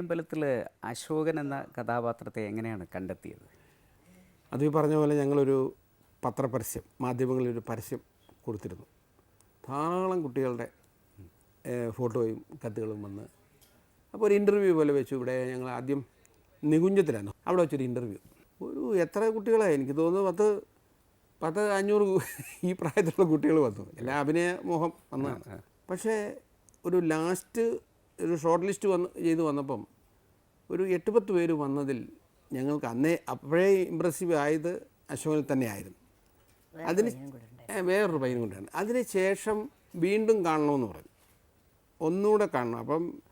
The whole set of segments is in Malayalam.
അമ്പലത്തിൽ അശോകൻ എന്ന കഥാപാത്രത്തെ എങ്ങനെയാണ് കണ്ടെത്തിയത്? അത് ഈ പറഞ്ഞ പോലെ ഞങ്ങളൊരു പത്രപരസ്യം മാധ്യമങ്ങളിലൊരു പരസ്യം കൊടുത്തിരുന്നു. ധാരാളം കുട്ടികളുടെ ഫോട്ടോയും കത്തുകളും വന്ന് അപ്പോൾ ഒരു ഇന്റർവ്യൂ പോലെ വെച്ചു. ഇവിടെ ഞങ്ങൾ ആദ്യം നികുഞ്ചത്തിലായിരുന്നു. അവിടെ വെച്ചൊരു ഇന്റർവ്യൂ ഒരു എത്ര കുട്ടികളായി? എനിക്ക് തോന്നുന്നു പത്ത് പത്ത് അഞ്ഞൂറ് ഈ പ്രായത്തിലുള്ള കുട്ടികൾ വന്നു. എല്ലാ അഭിനയ മോഹം വന്നതാണ്. പക്ഷേ ഒരു ലാസ്റ്റ് ഒരു ഷോർട്ട് ലിസ്റ്റ് വന്ന് ചെയ്ത് വന്നപ്പം ഒരു എട്ട് പത്ത് പേര് വന്നതിൽ ഞങ്ങൾക്ക് അന്നേ അപ്പോഴേ ഇമ്പ്രസീവ് ആയത് അശോകനിൽ തന്നെയായിരുന്നു. അതിന് വേറൊരു പയ്യനും കൊണ്ടാണ് അതിന് ശേഷം വീണ്ടും കാണണമെന്ന് പറഞ്ഞു. ഒന്നുകൂടെ കാണണം. അപ്പം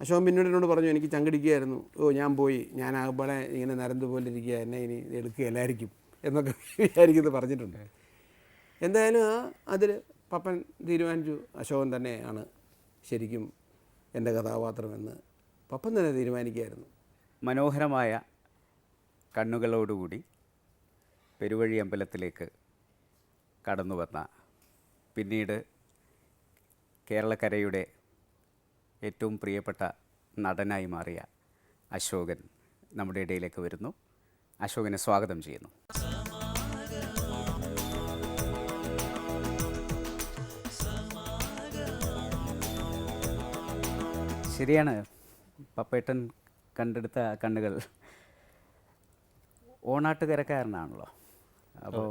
അശോകൻ പിന്നീട് എന്നോട് പറഞ്ഞു എനിക്ക് ചങ്കടിക്കുകയായിരുന്നു. ഓ ഞാൻ പോയി. ഞാൻ ആകപ്പാടെ ഇങ്ങനെ നരന്ത് പോലെ ഇരിക്കുക. എന്നെ ഇനി എടുക്കുകയല്ലായിരിക്കും എന്നൊക്കെ വിചാരിക്കുന്നത് പറഞ്ഞിട്ടുണ്ട്. എന്തായാലും അതിൽ പപ്പൻ തീരുമാനിച്ചു അശോകൻ തന്നെയാണ് ശരിക്കും എന്റെ കഥാപാത്രമെന്ന് പപ്പൻ തന്നെ തീരുമാനിക്കുകയായിരുന്നു. മനോഹരമായ കണ്ണുകളോടുകൂടി പെരുവഴി അമ്പലത്തിലേക്ക് കടന്നു വന്ന പിന്നീട് കേരളക്കരയുടെ ഏറ്റവും പ്രിയപ്പെട്ട നടനായി മാറിയ അശോകൻ നമ്മുടെ ഇടയിലേക്ക് വരുന്നു. അശോകനെ സ്വാഗതം ചെയ്യുന്നു. ശരിയാണ്. പപ്പേട്ടൻ കണ്ടെടുത്ത കണ്ണുകൾ. ഓണാട്ടുകരക്കാരനാണല്ലോ. അപ്പോൾ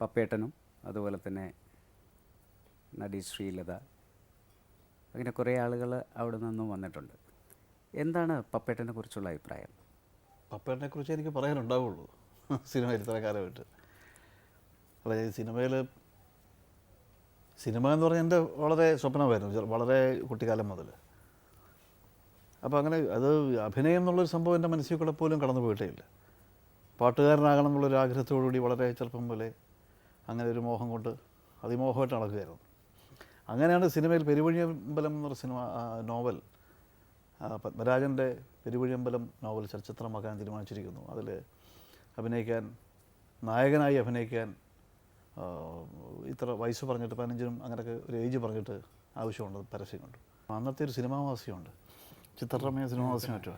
പപ്പേട്ടനും അതുപോലെ തന്നെ നടി ശ്രീലത അങ്ങനെ കുറേ ആളുകൾ അവിടെ നിന്നും വന്നിട്ടുണ്ട്. എന്താണ് പപ്പേട്ടനെ കുറിച്ചുള്ള അഭിപ്രായം? പപ്പേട്ടനെ കുറിച്ച് എനിക്ക് പറയാനുണ്ടാവുള്ളൂ. സിനിമ ഇത്ര കാലമായിട്ട് അതായത് സിനിമയിൽ സിനിമ എന്ന് പറഞ്ഞാൽ എന്റെ വളരെ സ്വപ്നമായിരുന്നു വളരെ കുട്ടിക്കാലം മുതൽ. അപ്പോൾ അങ്ങനെ അത് അഭിനയം എന്നുള്ളൊരു സംഭവം എന്റെ മനസ്സിൽ കൂടെ പോലും കടന്നു പോയിട്ടേ ഇല്ല. പാട്ടുകാരനാകണം എന്നുള്ളൊരു ആഗ്രഹത്തോടുകൂടി വളരെ ചെറുപ്പം പോലെ അങ്ങനെ ഒരു മോഹം കൊണ്ട് അതിമോഹമായിട്ട് നടക്കുകയായിരുന്നു. അങ്ങനെയാണ് സിനിമയിൽ പെരുവഴിയമ്പലം എന്നൊരു സിനിമ നോവൽ പത്മരാജന്റെ പെരുവഴിയമ്പലം നോവൽ ചലച്ചിത്രമാക്കാൻ തീരുമാനിച്ചിരിക്കുന്നു. അതിൽ അഭിനയിക്കാൻ നായകനായി അഭിനയിക്കാൻ ഇത്ര വയസ്സ് പറഞ്ഞിട്ട് പതിനഞ്ചിനും അങ്ങനെയൊക്കെ ഒരു ഏജ് പറഞ്ഞിട്ട് ആവശ്യമുണ്ട് പരസ്യം കൊണ്ട് അന്നത്തെ ഒരു സിനിമാവാസിയുണ്ട് ചിത്രരമയ സിനിമാവാസ്യം മറ്റും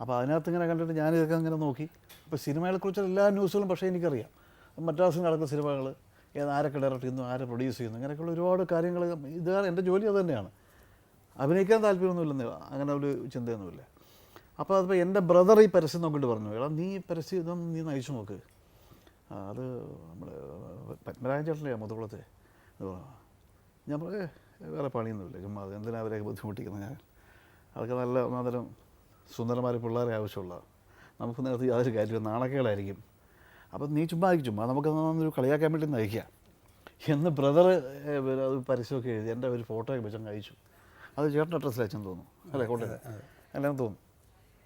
അപ്പോൾ അതിനകത്ത് ഇങ്ങനെ കണ്ടിട്ട് ഞാനിതൊക്കെ ഇങ്ങനെ നോക്കി. അപ്പോൾ സിനിമകളെക്കുറിച്ചുള്ള എല്ലാ ന്യൂസുകളും പക്ഷേ എനിക്കറിയാം. മദ്രാസിൽ നടക്കുന്ന സിനിമകൾ ഏത് ആരൊക്കെ ഡയറക്റ്റ് ചെയ്യുന്നു ആരെ പ്രൊഡ്യൂസ് ചെയ്യുന്നു അങ്ങനെയൊക്കെയുള്ള ഒരുപാട് കാര്യങ്ങൾ ഇത് എന്റെ ജോലി അത് തന്നെയാണ്. അഭിനയിക്കാൻ താല്പര്യമൊന്നുമില്ലെന്ന് അങ്ങനെ ഒരു ചിന്തയൊന്നുമില്ല. അപ്പോൾ അതിപ്പോൾ എന്റെ ബ്രദർ ഈ പരസ്യം നോക്കിയിട്ട് പറഞ്ഞു എടാ നീ പരസ്യം ഇതൊന്നും നീ നയിച്ചു നോക്ക്. അത് നമ്മൾ പത്മരാജൻ ചേട്ടന്റെ മുതുകുളത്തെ? ഞാൻ പറയേ വേറെ പണിയൊന്നുമില്ല ചുമ്മാ അത് എന്തിനാ അവരെയൊക്കെ ബുദ്ധിമുട്ടിക്കുന്നത് ഞാൻ? അതൊക്കെ നല്ല ഒന്നാന്തരം സുന്ദരന്മാരെ പിള്ളേരെ ആവശ്യമുള്ള നമുക്ക് നേരത്തെ യാതൊരു കാര്യമില്ല നാണക്കേടായിരിക്കും. അപ്പം നീ ചുമ്മാ ആയിരിക്കും ചുമ്മാ നമുക്ക് ഒരു കളിയാക്കാൻ വേണ്ടി നയിക്കാം. എന്ന് ബ്രദർ അത് പരസ്യമൊക്കെ എഴുതി എന്റെ ഒരു ഫോട്ടോയൊക്കെ വെച്ചാൽ കഴിച്ചു അയച്ചു. അത് ചേട്ടൻ അഡ്രസ്സിൽ അയച്ചെന്ന് തോന്നുന്നു. അല്ലേ കോട്ടയം അല്ലെന്ന് തോന്നുന്നു.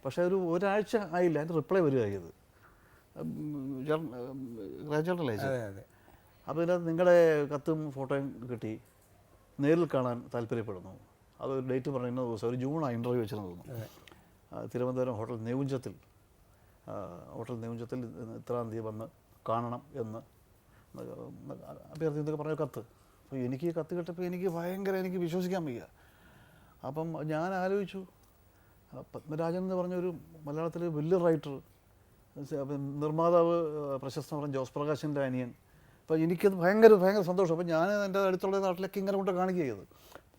പക്ഷേ ഒരു ഒരാഴ്ച ആയില്ല അതിന്റെ റിപ്ലൈ വരികയത് രാജേട്ടല്ലേ അയച്ചത് അതെ അപ്പോൾ ഇതിനകത്ത് നിങ്ങളുടെ കത്തും ഫോട്ടോയും കിട്ടി. നേരിൽ കാണാൻ താല്പര്യപ്പെടുന്നു. അത് ഒരു ഡേറ്റ് പറയുന്ന ദിവസം ഒരു ജൂണാണ് ഇന്റർവ്യൂ വെച്ചെന്ന് തോന്നുന്നു. തിരുവനന്തപുരം ഹോട്ടൽ നെവുഞ്ചത്തിൽ ഹോട്ടൽ നെവുഞ്ചത്തിൽ ഇത്രാം തീയതി വന്ന് കാണണം എന്ന് അഭ്യർത്ഥി എന്നൊക്കെ പറഞ്ഞ കത്ത്. അപ്പോൾ എനിക്ക് കത്ത് കിട്ടപ്പോൾ എനിക്ക് ഭയങ്കര എനിക്ക് വിശ്വസിക്കാൻ വയ്യ. അപ്പം ഞാൻ ആലോചിച്ചു. പത്മരാജൻ എന്ന് പറഞ്ഞൊരു മലയാളത്തിലെ വലിയ റൈറ്റർ നിർമ്മാതാവ് പ്രശസ്ത പറഞ്ഞ ജോസ് പ്രകാശിന്റെ അനിയൻ. അപ്പോൾ എനിക്കത് ഭയങ്കര ഭയങ്കര സന്തോഷം. അപ്പോൾ ഞാൻ എന്റെ അടുത്തുള്ള നാട്ടിലേക്ക് ഇങ്ങനെ കൊണ്ട് കാണിക്കുക ചെയ്തത്.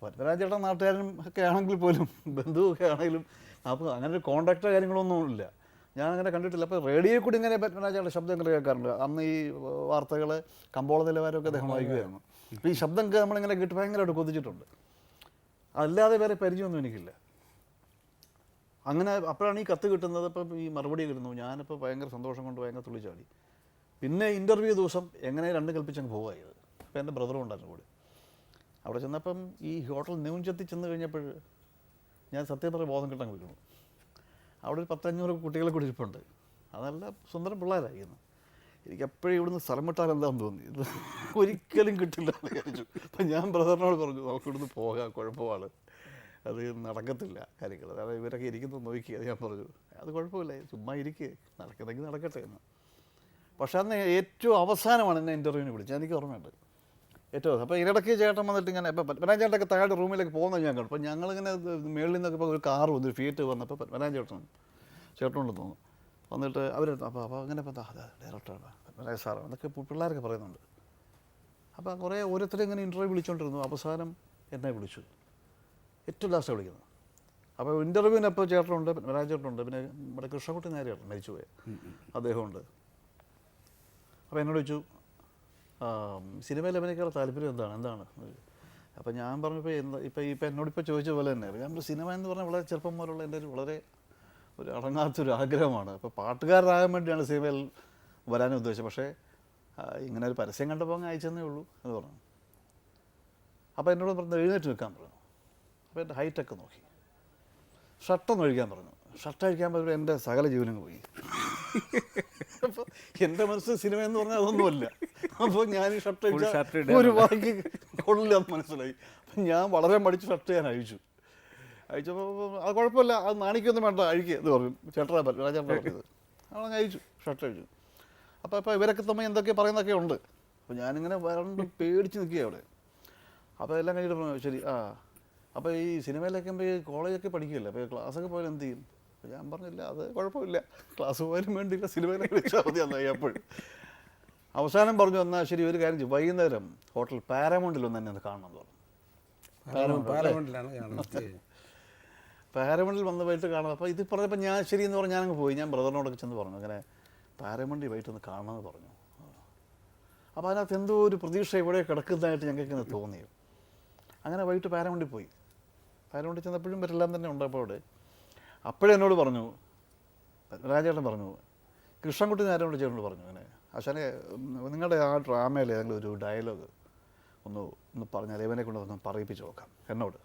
പത്മരാജേട്ടൻ നാട്ടുകാരനും ഒക്കെ ആണെങ്കിൽ പോലും ബന്ധുവൊക്കെ ആണെങ്കിലും അപ്പോൾ അങ്ങനെ ഒരു കോണ്ടാക്റ്റോ കാര്യങ്ങളൊന്നും ഇല്ല. ഞാൻ അങ്ങനെ കണ്ടിട്ടില്ല. അപ്പോൾ റേഡിയോയിൽ കൂടി ഇങ്ങനെ പത്മരാജയുടെ ശബ്ദം ഇങ്ങനെ കേൾക്കാറുണ്ട്. അന്ന് ഈ വാർത്തകൾ കമ്പോള നിലവാരമൊക്കെ അദ്ദേഹം വായിക്കുകയായിരുന്നു. അപ്പോൾ ഈ ശബ്ദം നമ്മളിങ്ങനെ കേട്ട് ഭയങ്കരമായിട്ട് കൊതിച്ചിട്ടുണ്ട്. അല്ലാതെ വേറെ പരിചയമൊന്നും എനിക്കില്ല. അങ്ങനെ അപ്പോഴാണ് ഈ കത്ത് കിട്ടുന്നത്. അപ്പം ഈ മറുപടി കിട്ടുന്നു. ഞാനിപ്പോൾ ഭയങ്കര സന്തോഷം കൊണ്ട് ഭയങ്കര തുള്ളിച്ചാടി. പിന്നെ ഇന്റർവ്യൂ ദിവസം എങ്ങനെ രണ്ട് കൽപ്പിച്ചങ്ങ് പോവായത് അപ്പോൾ എന്റെ ബ്രദറും ഉണ്ടായിരുന്നു കൂടി. അവിടെ ചെന്നപ്പം ഈ ഹോട്ടൽ ന്യൂഞ്ചത്തി ചെന്ന് കഴിഞ്ഞപ്പോൾ ഞാൻ സത്യം പറഞ്ഞ ബോധം കിട്ടാൻ വിളിക്കുന്നു അവിടെ ഒരു പത്തഞ്ഞൂറ് കുട്ടികളെ കൂടി ഇരിപ്പുണ്ട്. അതല്ല സുന്ദരം പിള്ളേരായിരുന്നു എനിക്ക് എപ്പോഴും ഇവിടുന്ന് സ്ഥലം വിട്ടാൽ എന്താണെന്ന് തോന്നി. ഒരിക്കലും കിട്ടില്ല എന്ന് വിചാരിച്ചു. അപ്പം ഞാൻ ബ്രദറിനോട് പറഞ്ഞു നമുക്ക് ഇവിടുന്ന് പോകാം കുഴപ്പമാണ്. അത് നടക്കത്തില്ല കാര്യങ്ങൾ. അതായത് ഇവരൊക്കെ ഇരിക്കുന്നത് നോക്കി അത് ഞാൻ പറഞ്ഞു. അത് കുഴപ്പമില്ല ചുമ്മാ ഇരിക്കുക നടക്കുന്നെങ്കിൽ നടക്കട്ടെ എന്ന്. പക്ഷേ അന്ന് ഏറ്റവും അവസാനമാണ് എന്നെ ഇന്റർവ്യൂവിന് വിളിച്ചത്. എനിക്ക് ഓർമ്മയുണ്ട്. ഏറ്റവും അപ്പോൾ ഇടയ്ക്ക് ചേട്ടൻ വന്നിട്ട് ഇങ്ങനെ ഇപ്പോൾ പത്മനാഭ ചേട്ടനൊക്കെ താഴെ റൂമിലേക്ക് പോകുന്നത് ഞാൻ കണ്ടു. അപ്പോൾ ഞങ്ങളിങ്ങനെ മേളിൽ നിന്നൊക്കെ ഇപ്പോൾ ഒരു കാർ വന്നു ഒരു ഫിയറ്റ് വന്നപ്പോൾ പത്മനാഭ ചേട്ടൻ ചേട്ടനുണ്ടെന്ന് തോന്നുന്നു. വന്നിട്ട് അവർ അപ്പോൾ അപ്പോൾ അങ്ങനെ ഇപ്പോൾ ഡയറക്ടറാണ് പത്മനാഭ സാറ് എന്നൊക്കെ പിള്ളേരൊക്കെ പറയുന്നുണ്ട്. അപ്പോൾ കുറേ ഓരോരുത്തരും ഇങ്ങനെ ഇന്റർവ്യൂ വിളിച്ചുകൊണ്ടിരുന്നു അവസാനം എന്നെ വിളിച്ചു. ഏറ്റവും ലാസ്റ്റ് വിളിക്കുന്നത്. അപ്പോൾ ഇന്റർവ്യൂവിന് അപ്പോൾ ചേട്ടനുണ്ട് രാജേട്ടനുണ്ട് പിന്നെ നമ്മുടെ കൃഷ്ണകുട്ടി നേരെയാണ് മരിച്ചുപോയത്. അദ്ദേഹമുണ്ട്. അപ്പോൾ എന്നോട് ചോദിച്ചു സിനിമയിൽ അഭിനയിക്കാനുള്ള താല്പര്യം എന്താണ്? എന്താണ്? അപ്പോൾ ഞാൻ പറഞ്ഞപ്പോൾ എന്താ ഇപ്പോൾ ഇപ്പോൾ എന്നോടിപ്പോൾ ചോദിച്ച പോലെ തന്നെ ഞാൻ സിനിമ എന്ന് പറഞ്ഞാൽ വളരെ ചെറുപ്പം മുതലുള്ള എന്റെ ഒരു വളരെ ഒരു അടങ്ങാത്തൊരു ആഗ്രഹമാണ്. അപ്പോൾ പാട്ടുകാരനാകാൻ വേണ്ടിയാണ് സിനിമയിൽ വരാനും ഉദ്ദേശിച്ചത്. പക്ഷേ ഇങ്ങനെ ഒരു പരസ്യം കണ്ടപ്പോൾ അങ്ങ് അയച്ചെന്നേ ഉള്ളൂ എന്ന് പറഞ്ഞു. അപ്പോൾ എന്നോട് പറഞ്ഞു എഴുന്നേറ്റ് നിൽക്കാൻ പറഞ്ഞു. അപ്പോൾ എന്റെ ഹൈറ്റൊക്കെ നോക്കി. ഷർട്ടൊന്ന് ഒഴിക്കാൻ പറഞ്ഞു. ഷർട്ട് അഴിക്കാൻ പറ്റുമ്പോൾ എന്റെ സകല ജീവനങ്ങൾ പോയി. അപ്പോൾ എന്റെ മനസ്സിൽ സിനിമ എന്ന് പറഞ്ഞാൽ അതൊന്നുമല്ല. അപ്പോൾ ഞാൻ ഈ ഷർട്ട് ഇടുക ഒരു വാക്ക് കൊള്ളില്ല എന്ന് മനസ്സിലായി. അപ്പം ഞാൻ വളരെ മടിച്ച് ഷർട്ട് ഞാൻ അഴിച്ചു. അഴിച്ചപ്പോൾ അത് കുഴപ്പമില്ല അത് നാണിക്കൊന്നും വേണ്ട അഴിക്കുക എന്ന് പറഞ്ഞു. ചേട്ടനാ രാജേട്ടൻ പറഞ്ഞത്. അവളങ്ങ് അഴിച്ചു ഷർട്ട് അഴിച്ചു. അപ്പോൾ അപ്പോൾ ഇവരൊക്കെ തമ്മിൽ എന്തൊക്കെ പറയുന്നതൊക്കെ ഉണ്ട്. അപ്പോൾ ഞാനിങ്ങനെ വരണ്ട് പേടിച്ച് നിൽക്കുക അവിടെ. അപ്പോൾ എല്ലാം കഴിഞ്ഞിട്ട് ശരി ആ അപ്പോൾ ഈ സിനിമയിലൊക്കെ ആകുമ്പോൾ ഈ കോളേജൊക്കെ പഠിക്കില്ല അപ്പോൾ ക്ലാസ്സൊക്കെ പോയാൽ എന്ത് ചെയ്യും? അപ്പോൾ ഞാൻ പറഞ്ഞില്ല അത് കുഴപ്പമില്ല. ക്ലാസ് പോയാലും വേണ്ടിയില്ല സിനിമയിലൊക്കെ വിളിച്ചാൽ മതി എന്നായി അപ്പോഴും അവസാനം പറഞ്ഞു എന്നാൽ ശരി ഒരു കാര്യം ചെയ്യും. വൈകുന്നേരം ഹോട്ടൽ പാരമൗണ്ടിൽ ഒന്ന് തന്നെ അത് കാണണം എന്ന് പറഞ്ഞു. പാരമൗണ്ടിൽ വന്ന് വൈകിട്ട് കാണാം അപ്പോൾ ഇത് പറഞ്ഞപ്പോൾ ഞാൻ ശരി എന്ന് പറഞ്ഞ് ഞാനങ്ങ് പോയി. ഞാൻ ബ്രദറിനോടൊക്കെ ചെന്ന് പറഞ്ഞു അങ്ങനെ പാരമൗണ്ടി വൈകിട്ട് ഒന്ന് കാണണമെന്ന് പറഞ്ഞു. അപ്പോൾ അതിനകത്ത് എന്തോ ഒരു പ്രതീക്ഷ ഇവിടെ കിടക്കുന്നതായിട്ട് ഞങ്ങൾക്ക് ഇങ്ങനെ തോന്നി. അങ്ങനെ വൈകിട്ട് പാരമൗണ്ടി പോയി. പാരമൗണ്ടി ചെന്നപ്പോഴും ഇവരെല്ലാം തന്നെ ഉണ്ടപ്പോൾ അവിടെ. അപ്പോഴേ എന്നോട് പറഞ്ഞു രാജേട്ടൻ പറഞ്ഞു കൃഷ്ണൻകുട്ടി നേരോട് ചേട്ടനോട് പറഞ്ഞു അങ്ങനെ അച്ഛനെ നിങ്ങളുടെ ആ ഡ്രാമയിൽ ഏതെങ്കിലും ഒരു ഡയലോഗ് ഒന്ന് ഒന്ന് പറഞ്ഞാൽ ഇവനെ കൊണ്ട് ഒന്ന് പറയിപ്പിച്ച് നോക്കാം എന്നോട്.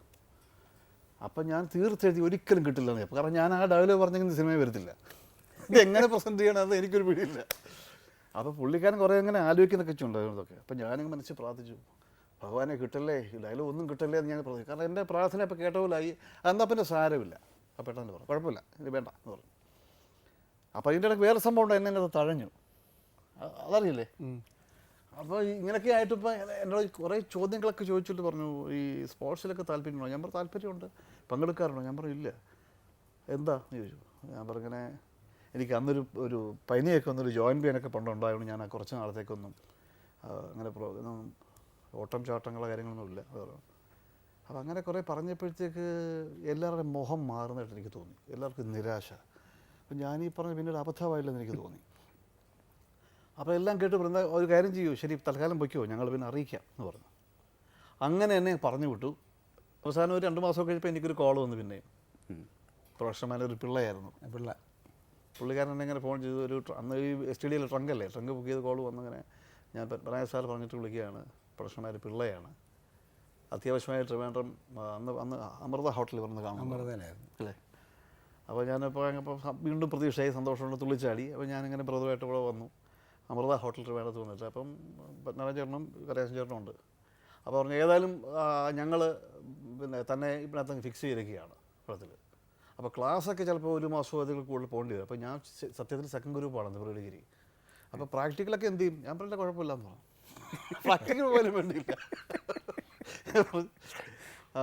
അപ്പം ഞാൻ തീർച്ചയായിട്ടും ഒരിക്കലും കിട്ടില്ല എന്ന് കാരണം ഞാൻ ആ ഡയലോഗ് പറഞ്ഞെങ്കിൽ സിനിമയിൽ വരത്തില്ല. ഇത് എങ്ങനെ പ്രസന്റ് ചെയ്യണമെന്ന് എനിക്കൊരു പിടിയില്ല. അപ്പോൾ പുള്ളിക്കാരൻ കുറേ അങ്ങനെ ആലോചിക്കുന്നൊക്കെ ചുണ്ടായിരുന്നതൊക്കെ അപ്പം ഞാനങ്ങ് മനസ്സിൽ പ്രാർത്ഥിച്ചു. ഭഗവാനെ കിട്ടല്ലേ? ഇതായാലും ഡയലോഗ് ഒന്നും കിട്ടല്ലേ എന്ന് ഞാൻ പറഞ്ഞു കാരണം എന്റെ പ്രാർത്ഥന ഇപ്പോൾ കേട്ട പോലായി എന്നാൽ പിന്നെ സാരമില്ല. ആ പെട്ടെന്ന് പറഞ്ഞു കുഴപ്പമില്ല. ഇത് വേണ്ട എന്ന് പറഞ്ഞു. അപ്പോൾ അതിന്റെ ഇടയ്ക്ക് വേറെ സംഭവം ഉണ്ട്. എന്നെ അത് തഴഞ്ഞു. അതറിയില്ലേ? അപ്പോൾ ഇങ്ങനെയൊക്കെ ആയിട്ട് ഇപ്പോൾ എന്നോട് കുറേ ചോദ്യങ്ങളൊക്കെ ചോദിച്ചിട്ട് പറഞ്ഞു ഈ സ്പോർട്സിലൊക്കെ താല്പര്യമുണ്ടോ? ഞാൻ പറഞ്ഞു താല്പര്യമുണ്ട്. പങ്കെടുക്കാറുണ്ടോ? ഞാൻ പറഞ്ഞു ഇല്ല. എന്താ? എന്ന് ചോദിച്ചു. ഞാൻ പറഞ്ഞിങ്ങനെ എനിക്ക് അന്നൊരു ഒരു പനിയൊക്കെ ഒന്നൊരു ജോയിൻ പെയിനൊക്കെ പണ്ടുണ്ടായതുകൊണ്ട് ഞാൻ ആ കുറച്ച് നാളത്തേക്കൊന്നും അങ്ങനെ ഓട്ടം ചാട്ടങ്ങളോ കാര്യങ്ങളൊന്നുമില്ല. അപ്പോൾ അങ്ങനെ കുറേ പറഞ്ഞപ്പോഴത്തേക്ക് എല്ലാവരുടെയും മുഖം മാറുന്നതായിട്ട് എനിക്ക് തോന്നി. എല്ലാവർക്കും നിരാശ. അപ്പം ഞാൻ ഈ പറഞ്ഞ പിന്നീട് അബദ്ധമായില്ലെന്ന് എനിക്ക് തോന്നി. അപ്പോൾ എല്ലാം കേട്ട് വൃന്ദ ഒരു കാര്യം ചെയ്യൂ. ശരി തൽക്കാലം പൊയ്ക്കോ. ഞങ്ങൾ പിന്നെ അറിയിക്കാം എന്ന് പറഞ്ഞു. അങ്ങനെ എന്നെ പറഞ്ഞു വിട്ടു. അവസാനം ഒരു രണ്ട് മാസം കഴിഞ്ഞപ്പോൾ എനിക്കൊരു കോൾ വന്നു പിന്നെയും. പ്രൊഫഷണൽ മാനേജർ ഒരു പിള്ളയായിരുന്നു. പിള്ള. പുള്ളിക്കാരൻ എന്നെ ഇങ്ങനെ ഫോൺ ചെയ്തു. ഒരു അന്ന് ഈ എസ് ടി ഡിയിലെ ട്രങ്കല്ലേ ട്രങ്ക് ബുക്ക് ചെയ്ത് കോൾ വന്നങ്ങനെ ഞാൻ പറയാൻ സാർ പറഞ്ഞിട്ട് വിളിക്കുകയാണ്. പ്രൊഫഷണൽ ഒരു പിള്ളയാണ്. അത്യാവശ്യമായി ട്രിവാൻഡ്രം അന്ന് അന്ന് അമൃത ഹോട്ടലിൽ വന്ന് കാണാം അമൃതയിലായിരുന്നു അല്ലേ? അപ്പോൾ ഞാനിപ്പോൾ അപ്പോൾ വീണ്ടും പ്രതീക്ഷയായി സന്തോഷമുണ്ട് തുള്ളിച്ചാടി. അപ്പോൾ ഞാനിങ്ങനെ ബ്രദറുമായിട്ട് ഇവിടെ വന്നു. അമൃത ഹോട്ടൽ ട്രിവാൻഡ്രത്ത് വന്നിട്ട് അപ്പം പത്മനാഭൻ ചേട്ടനും കരേശൻ ചേട്ടനും ഉണ്ട്. അപ്പോൾ പറഞ്ഞു ഏതായാലും ഞങ്ങൾ പിന്നെ തന്നെ ഇതിനകത്ത് ഫിക്സ് ചെയ്തിരിക്കുകയാണ് ഇപ്പോഴത്തിൽ അപ്പോൾ ക്ലാസ്സൊക്കെ ചിലപ്പോൾ ഒരു മാസമോ അതിൽ കൂടുതൽ പോകേണ്ടി വരും. അപ്പോൾ ഞാൻ സത്യത്തിൽ സെക്കൻഡ് ഗ്രൂപ്പാണ് ഡിഗ്രി അപ്പോൾ പ്രാക്ടിക്കലൊക്കെ എന്ത് ചെയ്യും? ഞാൻ പറഞ്ഞില്ല കുഴപ്പമില്ല എന്ന് പറഞ്ഞു. പ്രാക്ടിക്കൽ പോലും വേണ്ടിയില്ല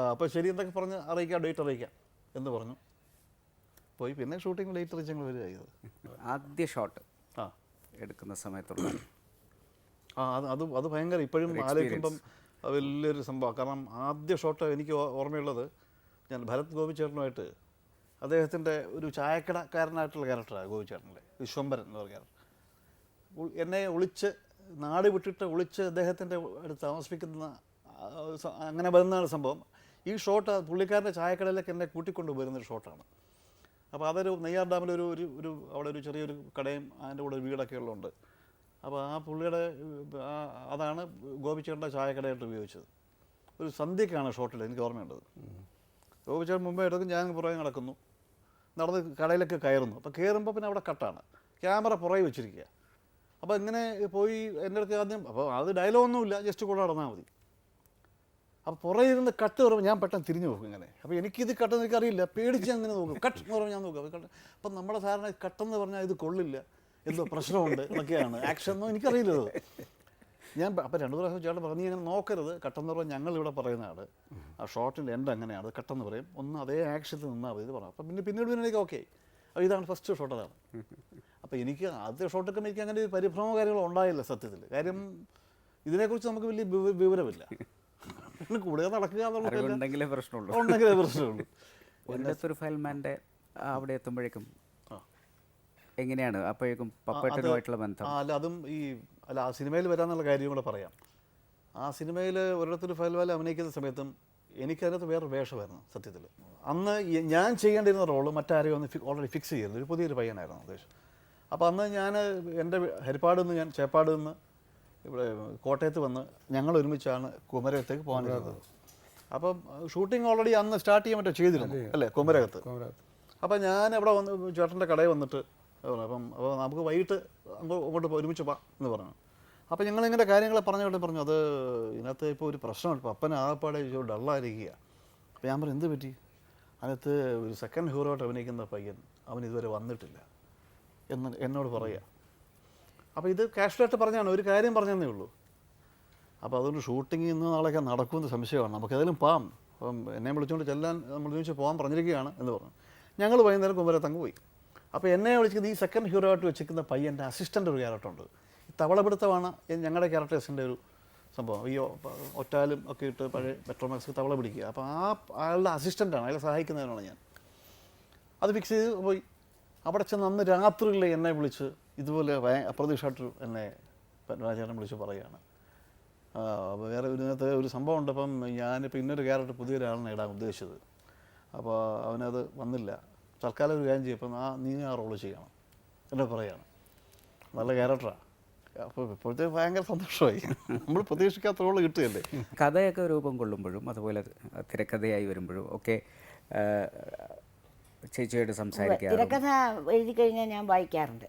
അപ്പോൾ ശരി എന്തൊക്കെ പറഞ്ഞ് അറിയിക്കാം ഡേറ്റ് അറിയിക്കാം എന്ന് പറഞ്ഞു. പോയി പിന്നെ ഷൂട്ടിംഗ് ഡേറ്റ് അറിയിച്ച് ഞങ്ങൾ വരിക ചെയ്തത് ആദ്യ ഷോട്ട് ആ. എടുക്കുന്ന സമയത്തുള്ള ആ അത് അത് അത് ഭയങ്കര ഇപ്പോഴും ആലോചിക്കുമ്പം വലിയൊരു സംഭവം. കാരണം ആദ്യ ഷോട്ട് എനിക്ക് ഓർമ്മയുള്ളത് ഞാൻ ഭരത് ഗോപിച്ചേട്ടനുമായിട്ട് അദ്ദേഹത്തിന്റെ ഒരു ചായക്കടക്കാരനായിട്ടുള്ള ക്യാരക്ടറാണ് ഗോപിച്ചേട്ടന്റെ വിശ്വംഭരൻ എന്ന് പറഞ്ഞ ക്യാരക്ടർ എന്നെ ഒളിച്ച് നാട് വിട്ടിട്ട് ഒളിച്ച് അദ്ദേഹത്തിന്റെ അടുത്ത് താമസിപ്പിക്കുന്ന അങ്ങനെ വരുന്നതാണ് സംഭവം. ഈ ഷോട്ട് പുള്ളിക്കാരന്റെ ചായക്കടയിലേക്ക് എന്നെ കൂട്ടിക്കൊണ്ട് വരുന്നൊരു ഷോട്ടാണ്. അപ്പോൾ അതൊരു നെയ്യാർ ഡാമിലൊരു ഒരു ഒരു അവിടെ ഒരു ചെറിയൊരു കടയും അതിന്റെ കൂടെ ഒരു വീടൊക്കെ ഉള്ളതുണ്ട് അപ്പോൾ ആ പുള്ളിയുടെ അതാണ് ഗോപിച്ചേട്ടന്റെ ചായക്കടയായിട്ട് ഉപയോഗിച്ചത്. ഒരു സന്ധ്യക്കാണ് ഷോട്ടിൽ എനിക്ക് ഓർമ്മയുണ്ടത് ഗോപിച്ചേട്ടൻ മുമ്പേ എടുക്കും ഞാൻ പുറകെ നടക്കുന്നു. നടന്ന് കടയിലൊക്കെ കയറുന്നു. അപ്പോൾ കയറുമ്പോൾ പിന്നെ അവിടെ കട്ടാണ്. ക്യാമറ പുറകെ വെച്ചിരിക്കുക അപ്പോൾ ഇങ്ങനെ പോയി എന്റെ അടുത്ത് ആദ്യം? അപ്പോൾ അത് ഡയലോഗൊന്നുമില്ല ജസ്റ്റ് കൂടെ നടന്നാൽ മതി. അപ്പോൾ പുറകെ ഇരുന്ന് കട്ട് പറയുമ്പോൾ ഞാൻ പെട്ടെന്ന് തിരിഞ്ഞു നോക്കും ഇങ്ങനെ. അപ്പോൾ എനിക്കിത് കട്ടെന്ന് എനിക്കറിയില്ല പേടിച്ച് അങ്ങനെ നോക്കും. കട്ട് എന്ന് പറയുമ്പോൾ ഞാൻ നോക്കും. അപ്പോൾ കട്ട് അപ്പം നമ്മുടെ സാറിന് കട്ടെന്ന് പറഞ്ഞാൽ ഇത് കൊള്ളില്ല എന്തോ പ്രശ്നമുണ്ട് എന്നൊക്കെയാണ്. ആക്ഷൻ എനിക്കറിയില്ല അത്. ഞാൻ അപ്പം രണ്ടു പ്രാവശ്യം ചേട്ടൻ പറഞ്ഞു ഇങ്ങനെ നോക്കരുത്. കട്ടെന്ന് പറഞ്ഞാൽ ഞങ്ങൾ ഇവിടെ പറയുന്നതാണ് ആ ഷോർട്ടിന്റെ എൻഡ് അങ്ങനെയാണ്. കട്ടെന്ന് പറയും. ഒന്ന് അതേ ആക്ഷനിൽ നിന്നാൽ മതി ഇത് പറഞ്ഞു. അപ്പം പിന്നെ പിന്നീട് പിന്നെ ഓക്കെ അപ്പോൾ ഇതാണ് ഫസ്റ്റ് ഷോട്ട് അതാണ്. അപ്പോൾ എനിക്ക് ആദ്യ ഷോട്ടൊക്കെ എനിക്ക് അങ്ങനെ ഒരു പരിഭ്രമ കാര്യങ്ങൾ ഉണ്ടായില്ല സത്യത്തിൽ കാര്യം ഇതിനെക്കുറിച്ച് നമുക്ക് വലിയ വിവരമില്ല. കൂടുതൽ നടക്കുക അറിവുണ്ടെങ്കിലേ പ്രശ്നമുള്ളൂ. ഉണ്ടെങ്കിലേ പ്രശ്നമുള്ളൂ. ഒരു ഫയൽമാന്റെ അവിടെ എത്തുമ്പോഴേക്കും എങ്ങനെയാണ്? അപ്പോഴേക്കും പപ്പേട്ടനുമായിട്ടുള്ള ബന്ധം. അല്ല അതും ഈ അല്ല ആ സിനിമയിൽ വരാന്നുള്ള കാര്യം കൂടെ പറയാം. ആ സിനിമയിൽ ഒരിടത്തൊരു ഫയൽവാല അഭിനയിക്കുന്ന സമയത്തും എനിക്കതിനകത്ത് വേറെ വേഷമായിരുന്നു സത്യത്തിൽ അന്ന് ഞാൻ ചെയ്യേണ്ടിരുന്ന റോൾ മറ്റാരെയും ഒന്ന് ഓൾറെഡി ഫിക്സ് ചെയ്തിരുന്നു. ഒരു പുതിയൊരു പയ്യനായിരുന്നു ഉദ്ദേശം. അപ്പോൾ അന്ന് ഞാൻ എന്റെ ഹരിപ്പാട് നിന്ന് ഞാൻ ചേപ്പാട് നിന്ന് ഇവിടെ കോട്ടയത്ത് വന്ന് ഞങ്ങൾ ഒരുമിച്ചാണ് കുമരകത്തേക്ക് പോകാനിരുന്നത്. അപ്പം ഷൂട്ടിംഗ് ഓൾറെഡി അന്ന് സ്റ്റാർട്ട് ചെയ്യാൻ പറ്റുമോ? ചെയ്തിരുന്നു. അല്ലേ? കുമരകത്ത്. അപ്പം ഞാൻ അവിടെ വന്ന് ചേട്ടന്റെ കടയിൽ വന്നിട്ട് അപ്പം അപ്പോൾ നമുക്ക് വൈകിട്ട് അങ്ങോട്ട് പോ- ഒരുമിച്ച് വാ എന്ന് പറഞ്ഞു. അപ്പം ഞങ്ങളിങ്ങനെ കാര്യങ്ങൾ പറഞ്ഞുകൊണ്ട് പറഞ്ഞു അത് ഇതിനകത്ത് ഇപ്പോൾ ഒരു പ്രശ്നമുണ്ട്. ഇപ്പോൾ അപ്പൻ ആകപ്പാടെ ഡള്ളായിരിക്കുക. അപ്പോൾ ഞാൻ പറഞ്ഞു എന്ത് പറ്റി? അതിനകത്ത് ഒരു സെക്കൻഡ് ഹീറോ ആയിട്ട് അഭിനയിക്കുന്ന പയ്യൻ അവൻ ഇതുവരെ വന്നിട്ടില്ല. എന്ന് എന്നോട് പറയുക. അപ്പോൾ ഇത് കാഷ്വലായിട്ട് പറഞ്ഞാണ് ഒരു കാര്യം പറഞ്ഞതേ ഉള്ളൂ. അപ്പോൾ അതുകൊണ്ട് ഷൂട്ടിംഗ് ഇന്ന് നാളെയൊക്കെ നടക്കുമെന്ന് സംശയമാണ്. നമുക്ക് ഏതായാലും പോകാം അപ്പം എന്നെ വിളിച്ചുകൊണ്ട് ചെല്ലാൻ നമ്മൾ ചോദിച്ച് പോകാൻ പറഞ്ഞിരിക്കുകയാണ് എന്ന് പറഞ്ഞു. ഞങ്ങൾ വൈകുന്നേരം കുമ്പര തങ്ങ് പോയി. അപ്പോൾ എന്നെ വിളിച്ചത് ഈ സെക്കൻഡ് ഹീറോ ആയിട്ട് വെച്ചിരിക്കുന്ന പയ്യന്റെ അസിസ്റ്റന്റ് ഒരു ക്യാരക്ടർ ഉണ്ട്. ഈ തവളപിടുത്തമാണ് ഞങ്ങളുടെ ക്യാരക്ടേഴ്സിന്റെ ഒരു സംഭവം. ഈ ഒറ്റാലും ഒക്കെ ഇട്ട് പഴയ പെട്രോമാക്സ് തവള പിടിക്കുക. അപ്പോൾ ആ അയാളുടെ അസിസ്റ്റന്റാണ് അയാളെ സഹായിക്കുന്നതിനാണ് ഞാൻ. അത് ഫിക്സ് ചെയ്ത് പോയി. അവിടെ ചെന്ന് അന്ന് രാത്രിയിൽ എന്നെ വിളിച്ച് ഇതുപോലെ അപ്രതീക്ഷമായിട്ട് എന്നെ രാജേട്ടൻ വിളിച്ച് പറയുകയാണ്. വേറെ ഒരു ഇതിനകത്ത് ഒരു സംഭവം ഉണ്ട്. അപ്പം ഞാനിപ്പോൾ ഇന്നൊരു ക്യാരക്ടർ പുതിയൊരാളിനെ ഇടാൻ ഉദ്ദേശിച്ചത്. അപ്പോൾ അവനത് വന്നില്ല. തൽക്കാലം ഒരു കാര്യം ചെയ്യും. അപ്പം ആ നീ ആ റോൾ ചെയ്യണം. എന്നെ പറയുകയാണ് നല്ല ക്യാരക്ടറാണ് അപ്പോൾ ഇപ്പോഴത്തെ ഭയങ്കര സന്തോഷമായി. നമ്മൾ പ്രതീക്ഷിക്കാത്ത റോൾ കിട്ടുകയല്ലേ? കഥയൊക്കെ രൂപം കൊള്ളുമ്പോഴും അതുപോലെ തിരക്കഥയായി വരുമ്പോഴും ഒക്കെ ആ, ചേച്ചിയോട് സംസാരിക്കാറും. തിരക്കഥ എഴുതി കഴിഞ്ഞാൽ ഞാൻ വായിക്കാറുണ്ട്.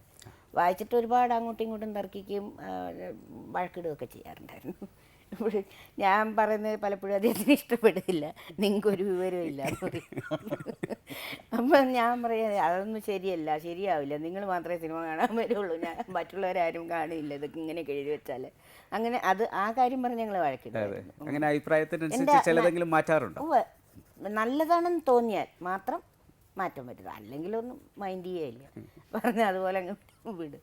വായിച്ചിട്ട് ഒരുപാട് അങ്ങോട്ടും ഇങ്ങോട്ടും തർക്കിക്കുകയും വഴക്കിടുകയൊക്കെ ചെയ്യാറുണ്ടായിരുന്നു. ഞാൻ പറയുന്നത് പലപ്പോഴും അദ്ദേഹത്തിന് ഇഷ്ടപ്പെടുന്നില്ല നിങ്ങൾക്കൊരു വിവരവും ഇല്ല. അപ്പം ഞാൻ പറയാം അതൊന്നും ശരിയല്ല ശരിയാവില്ല. നിങ്ങൾ മാത്രമേ സിനിമ കാണാൻ വരുള്ളൂ. ഞാൻ മറ്റുള്ളവരാരും കാണില്ല. ഇതൊക്കെ ഇങ്ങനെ എഴുതി വെച്ചാൽ. അങ്ങനെ അത് ആ കാര്യം പറഞ്ഞ് ഞങ്ങൾ വഴക്കിടുമായിരുന്നു. അങ്ങനെ അഭിപ്രായത്തിനനുസരിച്ച് ചിലതെങ്കിലും മാറ്റാറുണ്ടോ. നല്ലതാണെന്ന് തോന്നിയാൽ മാത്രം മാറ്റം പറ്റില്ല. അല്ലെങ്കിലൊന്നും മൈൻഡ് ചെയ്യല്ല പറഞ്ഞ അതുപോലെ അങ്ങ് വിടും.